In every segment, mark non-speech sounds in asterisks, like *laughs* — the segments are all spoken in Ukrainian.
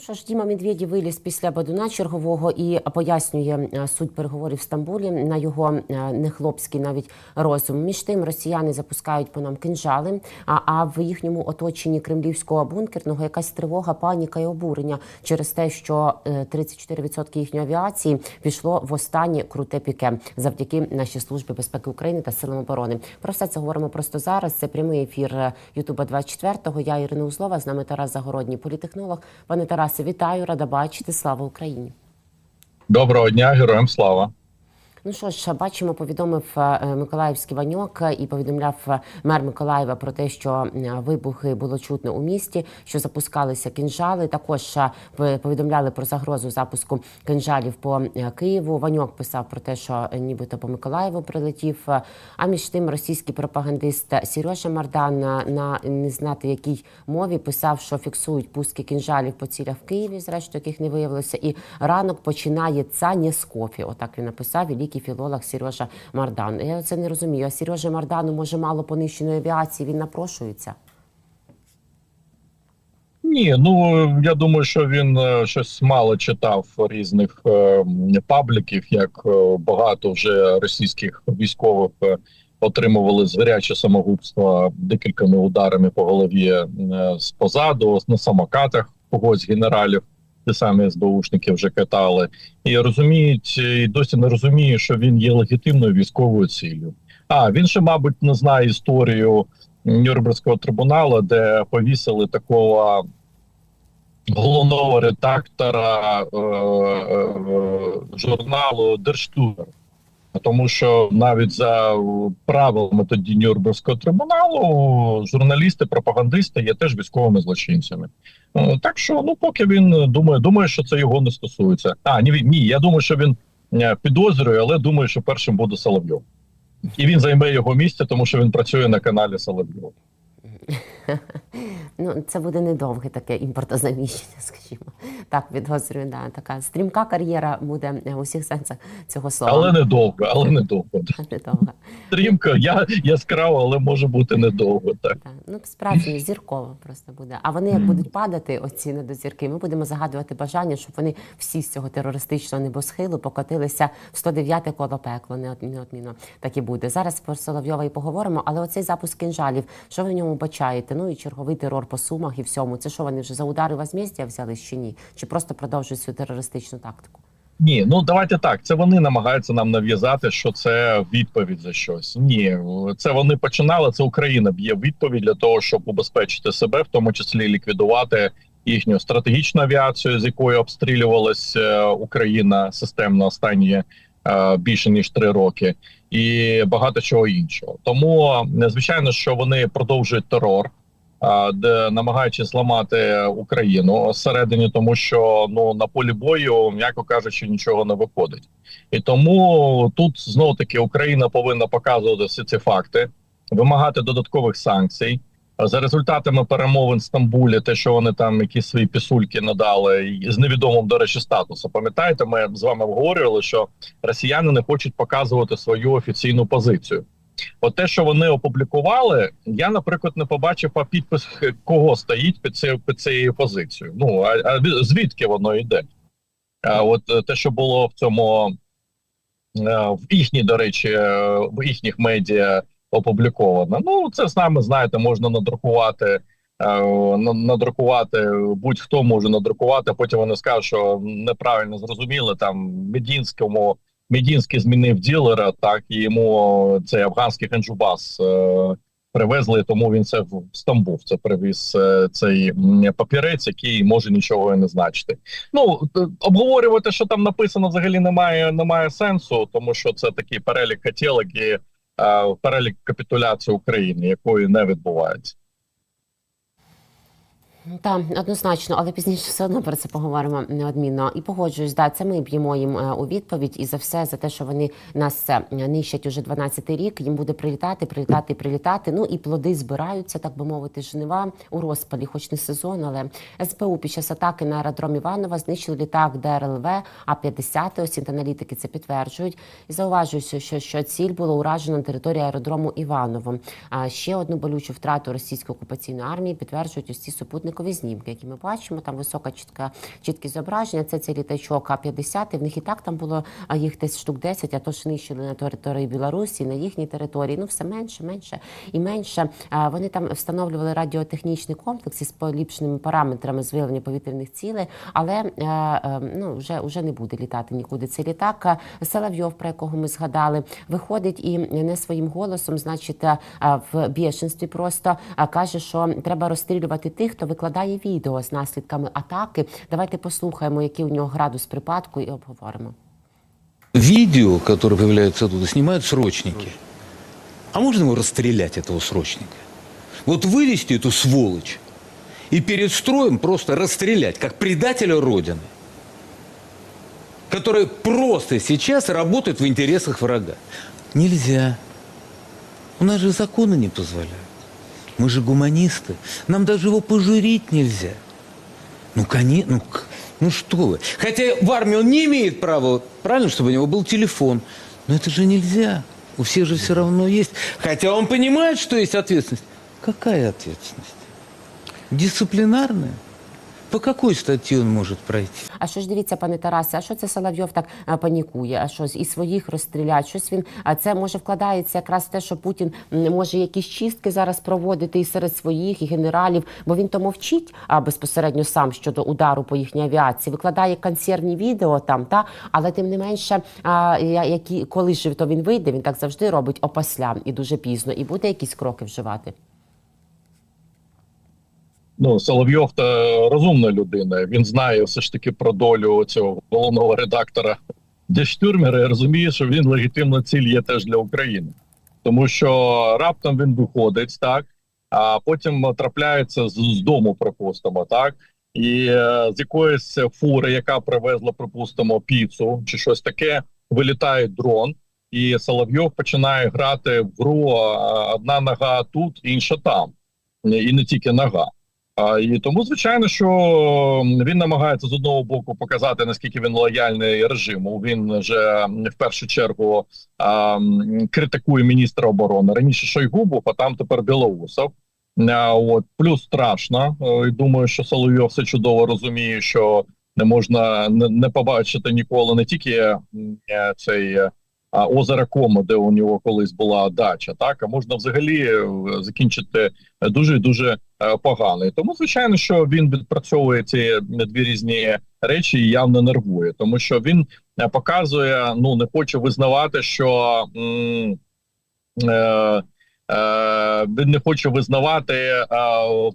Ну що ж, Діма Медведєв виліз після Бадуна чергового і пояснює е, суть переговорів в Стамбулі на його е, нехлопський навіть розум. Між тим росіяни запускають по нам кинжали. А, а в їхньому оточенні кремлівського бункерного якась тривога, паніка і обурення через те, що е, 34% їхньої авіації пішло в останнє круте піке завдяки нашій службі безпеки України та силам оборони. Про все це говоримо просто зараз. Це прямий ефір е, Ютуба 24-го. Я Ірина Узлова, з нами Тарас Загородній, політехнолог. Пане Тарасе, вітаю, рада бачити. Слава Україні. Доброго дня, героям слава. Ну що ж, бачимо, повідомив е, Миколаївський Ваньок і повідомляв е, мер Миколаєва про те, що е, вибухи було чутно у місті, що запускалися кінжали. Також е, повідомляли про загрозу запуску кинжалів по е, Києву. Ваньок писав про те, що е, нібито по Миколаєву прилетів. Е, А між тим російський пропагандист Сережа Мардан е, на не знати якій мові писав, що фіксують пуски кінжалів по цілях в Києві, зрештою яких не виявилося. І ранок починається не з кофі. Отак він написав великий філолог Сережа Мардан. Я це не розумію. А Сережа Мардану може мало понищеної авіації. Він напрошується. Ні, ну я думаю, що він е, щось мало читав різних е, пабліків, як е, багато вже російських військових е, отримували звіряче самогубство декількома ударами по голові е, з позаду, на самокатах когось генералів. Ті самі СБУшники вже катали і розуміють, і досі не розуміє, що він є легітимною військовою ціллю. А він ще, мабуть, не знає історію Нюрнберзького трибуналу, де повісили такого головного редактора е, е, журналу Держтугер. Тому що навіть за правилами тоді Нюрнберзького трибуналу журналісти, пропагандисти є теж військовими злочинцями. Е, Так що, ну поки він думає, думає, що це його не стосується. А ні, ні, я думаю, що він е, підозрює, але думаю, що першим буде Соловйов. І він займе його місце, тому що він працює на каналі Соловйов. *laughs* Ну, це буде недовге таке імпортозаміщення, *laughs* скажімо. Так, підозрюю, да, така стрімка кар'єра буде у всіх сенсах цього слова. Але недовго, але недовго. *laughs* Недовга. Стрімка, я яскраво, але може бути недовго. Так Так, ну справді зірково просто буде. А вони як будуть падати, оці недозірки, ми будемо загадувати бажання, щоб вони всі з цього терористичного небосхилу покотилися в 109-те коло пекло. неод- Неодмінно так і буде. Зараз про Соловйова і поговоримо. Але оцей запуск кинжалів, що ви в ньому бачаєте? Ну і черговий терор по сумах і всьому. Це що вони вже за удари возмездя взяли чи ні? Чи просто продовжують цю терористичну тактику? ні, ну давайте так. Це вони намагаються нам нав'язати, що це відповідь за щось. Ні, це вони починали. Це Україна б'є відповідь для того, щоб убезпечити себе, в тому числі ліквідувати їхню стратегічну авіацію, з якою обстрілювалась е, Україна системно останні е, більше ніж три роки, і багато чого іншого. Тому е, звичайно, що вони продовжують терор. Де намагаючись зламати Україну всередині, тому що ну на полі бою, м'яко кажучи, нічого не виходить, і тому тут знову таки Україна повинна показувати всі ці факти, вимагати додаткових санкцій. За результатами перемовин в Стамбулі, те, що вони там якісь свої пісульки надали з невідомим, до речі, статусом. Пам'ятаєте, ми з вами обговорювали, що росіяни не хочуть показувати свою офіційну позицію. От те, що вони опублікували, я, наприклад, не побачив а підпис кого стоїть під цією під цією позицією. Ну а, а звідки воно йде? А от е, те, що було в цьому е, в їхній, до речі, е, в їхніх медіа опубліковано. Ну, це з нами, знаєте, можна надрукувати. Надрукувати будь-хто може надрукувати. Потім вони скажуть, що неправильно зрозуміли там Медінському. Медінський змінив ділера, так і йому цей афганський хенджубас е, привезли, тому він це в Стамбул. Це привіз е, цей папірець, який може нічого і не значити. Ну обговорювати, що там написано, взагалі немає, немає сенсу, тому що це такий перелік хотілок і е, перелік капітуляції України, якої не відбувається. Так, однозначно, але пізніше все одно про це поговоримо неодмінно. І погоджуюсь, да, це ми б'ємо їм е, у відповідь і за все за те, що вони нас е, нищать уже 12-й рік. Їм буде прилітати, прилітати, прилітати. Ну і плоди збираються, так би мовити, жнива у розпалі, хоч не сезон, але СБУ під час атаки на аеродром Іванова знищили літак ДРЛВ А-50. Ось аналітики це підтверджують. І зауважую, що, що ціль було уражено на території аеродрому Іваново. А ще одну болючу втрату російської окупаційної армії підтверджують ці супутники супутникові знімки, які ми бачимо. Там висока чітка чіткі зображення. Це цей літачок А-50. І в них і так там було а, їх десь штук 10, а то ж нищили на території Білорусі, на їхній території. Ну все менше, менше і менше. Вони там встановлювали радіотехнічний комплекс із поліпшеними параметрами з виявлення повітряних цілей, але е, е, ну вже, вже не буде літати нікуди. Цей літак Соловйов, про якого ми згадали, виходить і не своїм голосом, значить, в бішенстві просто каже, що треба розстрілювати тих, хто викладає відео з наслідками атаки. Давайте послухаємо, який у нього градус припадку, і обговоримо. Видео, которое появляется оттуда, снимают срочники. А можно его расстрелять, этого срочника? Вот вывести эту сволочь и перед строем просто расстрелять, как предателя Родины, который просто сейчас работает в интересах врага. Нельзя. У нас же законы не позволяют. Мы же гуманисты. Нам даже его пожурить нельзя. Ну, конечно, ну, ну что вы. Хотя в армии он не имеет права, правильно, чтобы у него был телефон. Но это же нельзя. У всех же все равно есть. Хотя он понимает, что есть ответственность. Какая ответственность? Дисциплинарная? По какой статье он может пройти? А що ж дивіться, пане Тарасе, а що це Соловйов так а, панікує? А що і своїх розстрілять? Щось він а це може вкладається якраз в те, що Путін може якісь чистки зараз проводити і серед своїх і генералів, бо він то мовчить а безпосередньо сам щодо удару по їхній авіації, викладає консервні відео там, та але тим не менше, а, які коли ж то він вийде, він так завжди робить опосля і дуже пізно, і буде якісь кроки вживати. Ну, Соловйов та розумна людина. Він знає все ж таки про долю цього головного редактора Дяштюрмера і розуміє, що він легітимна ціль є теж для України, тому що раптом він виходить, так а потім трапляється з, з дому, припустимо, так. І е, з якоїсь фури, яка привезла, припустимо, піцу чи щось таке, вилітає дрон, і Соловйов починає грати в гру одна нога тут, інша там, і не тільки нога. І тому, звичайно, що він намагається з одного боку показати наскільки він лояльний режиму. Він вже в першу чергу а, критикує міністра оборони. Раніше Шойгу був, а там тепер Білоусов. А, от плюс страшно. Е, і Думаю, що Соловйов все чудово розуміє, що не можна не, побачити ніколи не тільки цей. Е, а, озеро Комо, де у нього колись була дача, так а можна взагалі е, закінчити дуже дуже е, погано. І тому, звичайно, що він відпрацьовує ці дві різні речі і явно нервує, тому що він е, показує, ну не хоче визнавати, що м, е, е, він не хоче визнавати е,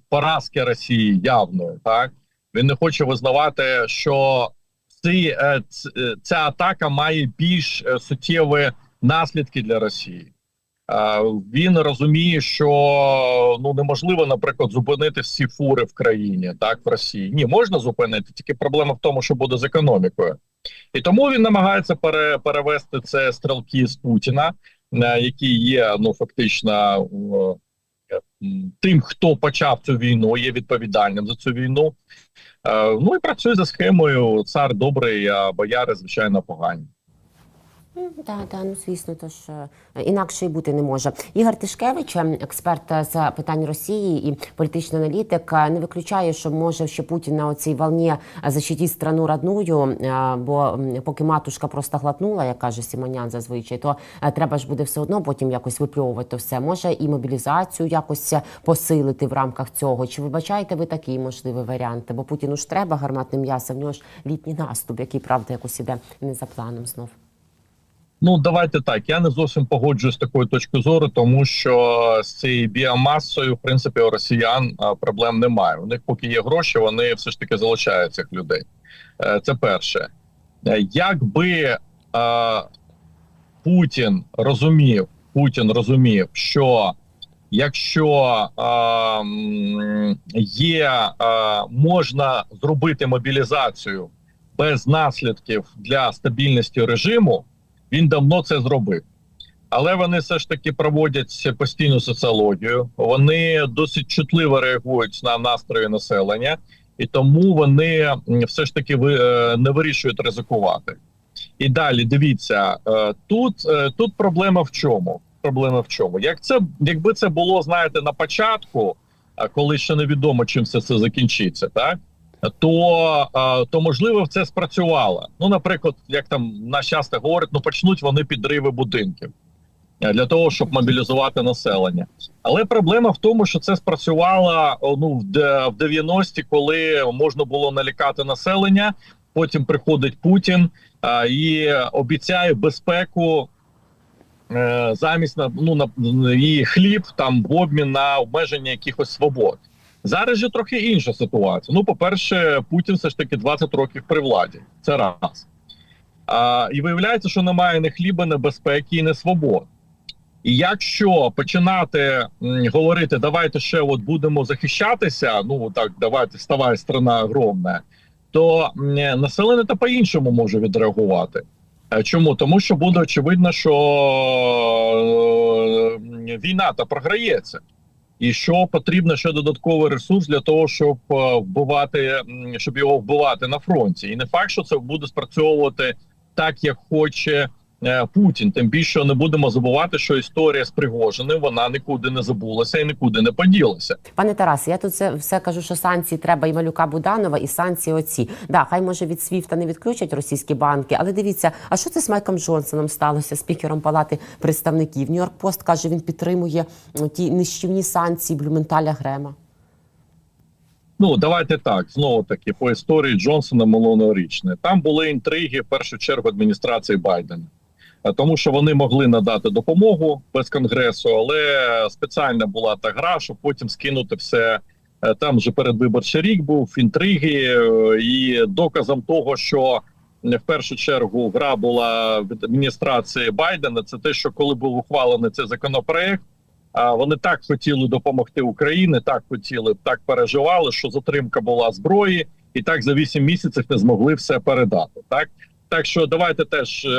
поразки Росії явною. Так він не хоче визнавати, що ці, е, е, ця атака має більш е, суттєві наслідки для Росії. Він розуміє, що ну неможливо, наприклад, зупинити всі фури в країні, так в Росії. Ні, можна зупинити, тільки проблема в тому, що буде з економікою, і тому він намагається пере, перевести це стрілки з Путіна, які є ну фактично тим, хто почав цю війну, є відповідальним за цю війну. Е, Ну і працює за схемою цар добрий, а бояри звичайно погані. Так, так, ну звісно, то ж е, інакше і бути не може. Ігор Тишкевич, е, експерт е, з питань Росії і політичний аналітик, не виключає, що може ще Путін на оцій волні защитить страну родную, бо поки матушка просто глотнула, як каже Сімонян зазвичай, то треба ж буде все одно потім якось випльовувати то все. Може і мобілізацію якось посилити в рамках цього. Чи вибачаєте ви такий можливий варіант? Бо Путіну ж треба гарматне м'ясо, в нього ж літній наступ, який правда якось іде не за планом знов. Ну давайте так. Я не зовсім погоджуюсь з такою точкою зору, тому що з цією біомасою, в принципі, у росіян проблем немає. У них поки є гроші, вони все ж таки залучають цих людей. Е, Це перше. Е, Якби е, Путін розумів, Путін розумів, що якщо е, є е, можна зробити мобілізацію без наслідків для стабільності режиму він давно це зробив. Але вони все ж таки проводять постійну соціологію. Вони досить чутливо реагують на настрої населення, і тому вони все ж таки е, не вирішують ризикувати. І далі дивіться, е, тут, е, тут проблема в чому? Проблема в чому? Як це, якби це було, знаєте, на початку, коли ще невідомо, чим все це закінчиться, так то, то можливо це спрацювало. Ну, наприклад, як там наш часто говорять, ну почнуть вони підриви будинків е, для того, щоб мобілізувати населення. Але проблема в тому, що це спрацювало ну в 90-ті, коли можна було налякати населення. Потім приходить Путін а, і обіцяє безпеку е, замість на ну на і хліб там в обмін на обмеження якихось свобод. Зараз же трохи інша ситуація. Ну, по-перше, Путін все ж таки 20 років при владі. Це раз. А, і виявляється, що немає ні хліба, ні безпеки, і ні свобод. І якщо починати м, говорити, давайте ще от будемо захищатися, ну так, давайте вставай, страна огромна, то м, населення та по-іншому може відреагувати. Е, Чому? Тому що буде очевидно, що е, війна та програється, і що потрібно ще додатковий ресурс для того, щоб е, вбивати, щоб його вбивати на фронті. І не факт, що це буде спрацьовувати так, як хоче Путін. Тим більше не будемо забувати, що історія з Пригожиним вона нікуди не забулася і нікуди не поділася. Пане Тарасе, я тут це все кажу, що санкції треба і малюка Буданова, і санкції оці. Да, хай може від СВІФТа не відключать російські банки, але дивіться, а що це з Майком Джонсоном сталося, спікером Палати представників? Нью-Йорк Пост каже, він підтримує ті нищівні санкції Блюменталя Грема. Ну давайте так знову таки по історії Джонсона минулорічної. Там були інтриги в першу чергу адміністрації Байдена, Е, тому що вони могли надати допомогу без конгресу, але спеціальна була та гра, щоб потім скинути все. Е, Там вже передвиборчий рік був інтриги, е, і доказом того, що е, в першу чергу гра була від адміністрації Байдена. Це те, що коли був ухвалений цей законопроект. А вони так хотіли допомогти Україні, так хотіли, так переживали, що затримка була зброї, і так за 8 місяців не змогли все передати. Так так що давайте теж е,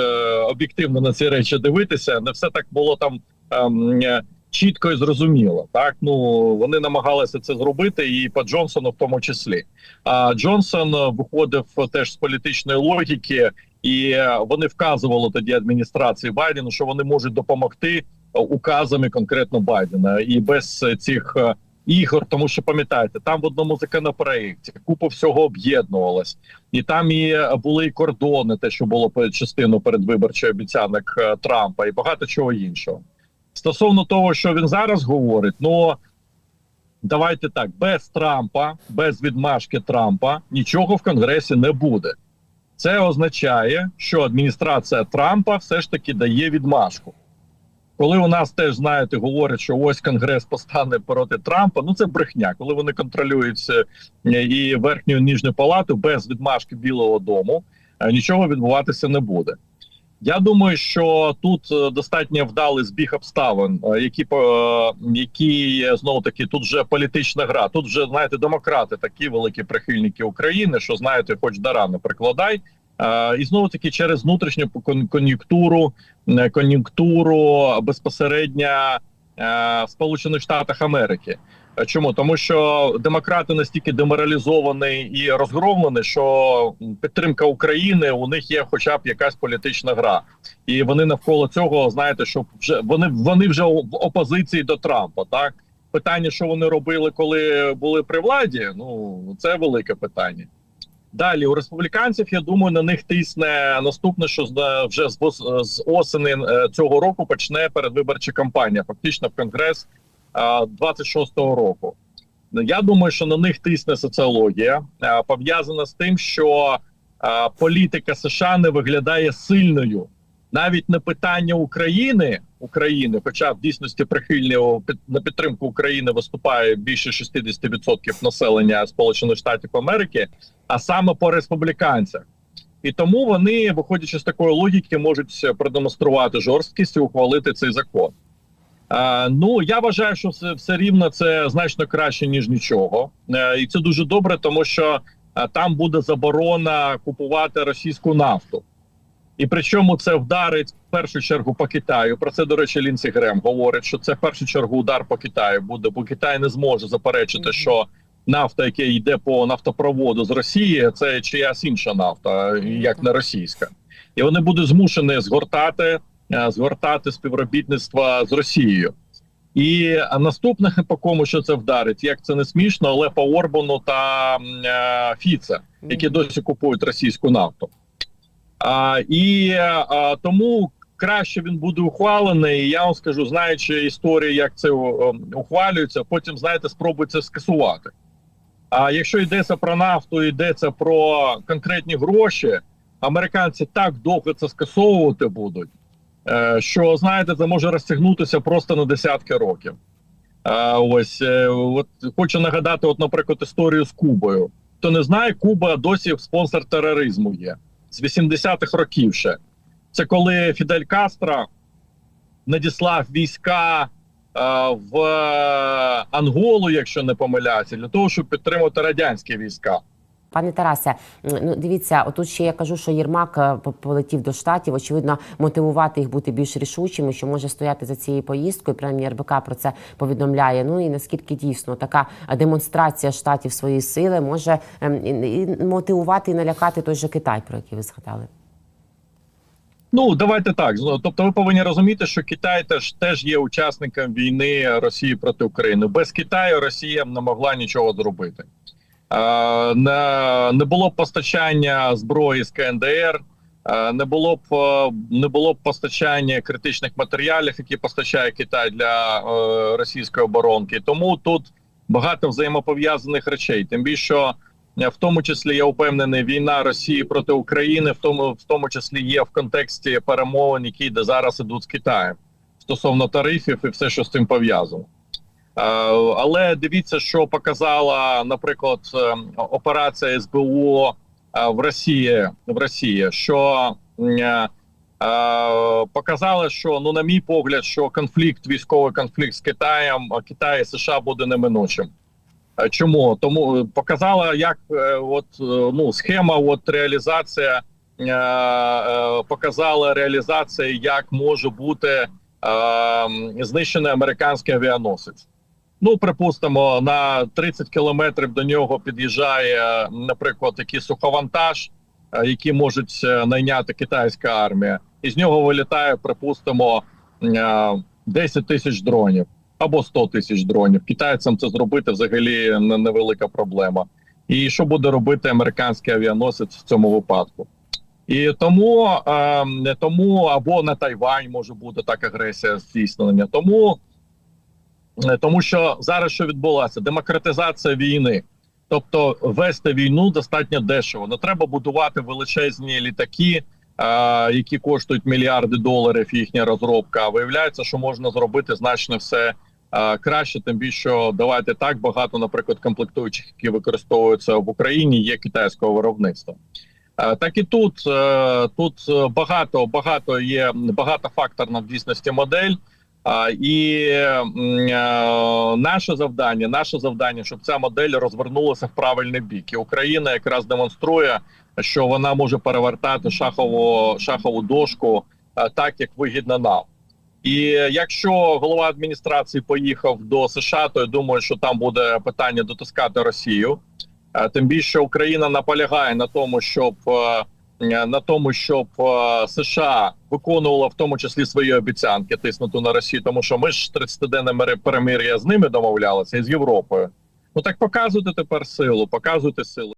об'єктивно на ці речі дивитися. Не все так було там ем, е, чітко і зрозуміло. Так ну вони намагалися це зробити, і по Джонсону в тому числі. А Джонсон виходив теж з політичної логіки, і е, вони вказували тоді адміністрації Байдену, що вони можуть допомогти е, указами конкретно Байдена і без цих е, ігор, тому що пам'ятаєте, там в одному законопроєкті купа всього об'єднувалась, і там і е, були і кордони, те, що було частину передвиборчої обіцянок е, Трампа, і багато чого іншого. Стосовно того, що він зараз говорить, ну давайте так: без Трампа, без відмашки Трампа нічого в Конгресі не буде. Це означає, що адміністрація Трампа все ж таки дає відмашку. Коли у нас теж знаєте, говорять, що ось Конгрес постане проти Трампа, ну це брехня. Коли вони контролюють е, і верхню і нижню палату без відмашки Білого Дому, е, нічого відбуватися не буде. Я думаю, що тут е, достатньо вдалий збіг обставин, які які знову таки тут вже політична гра. Тут вже знаєте, демократи такі великі прихильники України, що знаєте, хоч до рани прикладай. Е, І знову таки через внутрішню кон- кон'юнктуру, е, кон'юнктуру безпосередньо е, в Сполучених Штатах Америки. Чому тому, що демократи настільки деморалізовані і розгромлені, що підтримка України у них є, хоча б якась політична гра, і вони навколо цього знаєте, що вже вони вони вже в опозиції до Трампа. Так питання, що вони робили, коли були при владі, ну це велике питання. Далі у республіканців, я думаю, на них тисне наступне, що вже з, осени е, цього року почне передвиборча кампанія, фактично в конгрес е, 26-го року. Я думаю, що на них тисне соціологія, е, пов'язана з тим, що е, політика США не виглядає сильною. Навіть не питання України, України, хоча в дійсності прихильні на підтримку України виступає більше 60% населення Сполучених Штатів Америки, а саме по республіканцях. І тому вони, виходячи з такої логіки, можуть продемонструвати жорсткість і ухвалити цей закон. Е, ну я вважаю, що все, все рівно це значно краще ніж нічого, е, і це дуже добре, тому що е, там буде заборона купувати російську нафту. І причому це вдарить в першу чергу по Китаю. Про це, до речі, Лінсі Грем говорить, що це в першу чергу удар по Китаю буде, бо Китай не зможе заперечити, що нафта, яка йде по нафтопроводу з Росії, це чиясь інша нафта, як не російська, і вони будуть змушені згортати, е, згортати співробітництво з Росією. І наступних по кому що це вдарить, як це не смішно, але по Орбану та е, Фіце, які досі купують російську нафту. А, і а, тому краще він буде ухвалений. Я вам скажу, знаючи історію, як це ухвалюється, потім знаєте, спробують це скасувати. А якщо йдеться про нафту, йдеться про конкретні гроші, американці так довго це скасовувати будуть, е, що знаєте, це може розтягнутися просто на десятки років. Е, ось е, от хочу нагадати, от, наприклад, історію з Кубою. Хто не знає, Куба досі спонсор тероризму є з 80-х років ще. Це коли Фідель Кастро надіслав війська е, в Анголу, якщо не помиляюся, для того, щоб підтримати радянські війська. Пане Тарасе, ну дивіться, отут ще я кажу, що Єрмак е, полетів до штатів. Очевидно, мотивувати їх бути більш рішучими, що може стояти за цією поїздкою. Принаймні РБК про це повідомляє. Ну і наскільки дійсно така демонстрація штатів своєї сили може ем, і- мотивувати і налякати той же Китай, про який ви згадали. Ну давайте так. Тобто, ви повинні розуміти, що Китай теж теж є учасником війни Росії проти України. Без Китаю Росія не могла нічого зробити. Е, не, було б постачання зброї з КНДР, е, не було б е, не було б постачання критичних матеріалів, які постачає Китай для російської оборонки. Тому тут багато взаємопов'язаних речей. Тим більше, в тому числі я впевнений, війна Росії проти України, в тому в тому числі є в контексті перемовин, які йде зараз ідуть з Китаєм стосовно тарифів і все, що з цим пов'язано. Е, Але дивіться, що показала, наприклад, е, операція СБУ е, в Росії в Росії, що м, показала, що ну, на мій погляд, що конфлікт, військовий конфлікт з Китаєм, Китай і США буде неминучим. Чому тому показала, як от ну схема, от реалізація показала реалізація, як може бути знищений американський авіаносець. Ну, припустимо, на 30 кілометрів до нього під'їжджає, наприклад, якийсь суховантаж, е, який можуть е, найняти китайська армія, і з нього вилітає, припустимо, е, 10 тисяч дронів або 100 тисяч дронів. Китайцям це зробити взагалі невелика проблема. І що буде робити американський авіаносець в цьому випадку? І тому, е, тому або на Тайвань може бути так агресія здійснення. Тому Е, тому що зараз що відбулося? Демократизація війни. Тобто вести війну достатньо дешево. Не треба будувати величезні літаки, е, які коштують мільярди доларів. Їхня розробка. А виявляється, що можна зробити значно все е, краще. Тим більше що, давайте так багато, наприклад, комплектуючих, які використовуються в Україні, є китайського виробництва. Е, Так і тут Е, тут е, багато багато є багатофакторна в дійсності модель. І наше завдання, наше завдання, щоб ця модель розвернулася в правильний бік. І Україна якраз демонструє, що вона може перевертати шахову шахову дошку так, як вигідно нам. І якщо голова адміністрації поїхав до США, то я думаю, що там буде питання дотискати Росію. Тим більше Україна наполягає на тому, щоб на тому, щоб е, США виконувала в тому числі свої обіцянки тиснути на Росію, тому що ми ж 30-денне мере- перемир'я з ними домовлялися і з Європою. Ну так показуйте тепер силу, показуйте силу.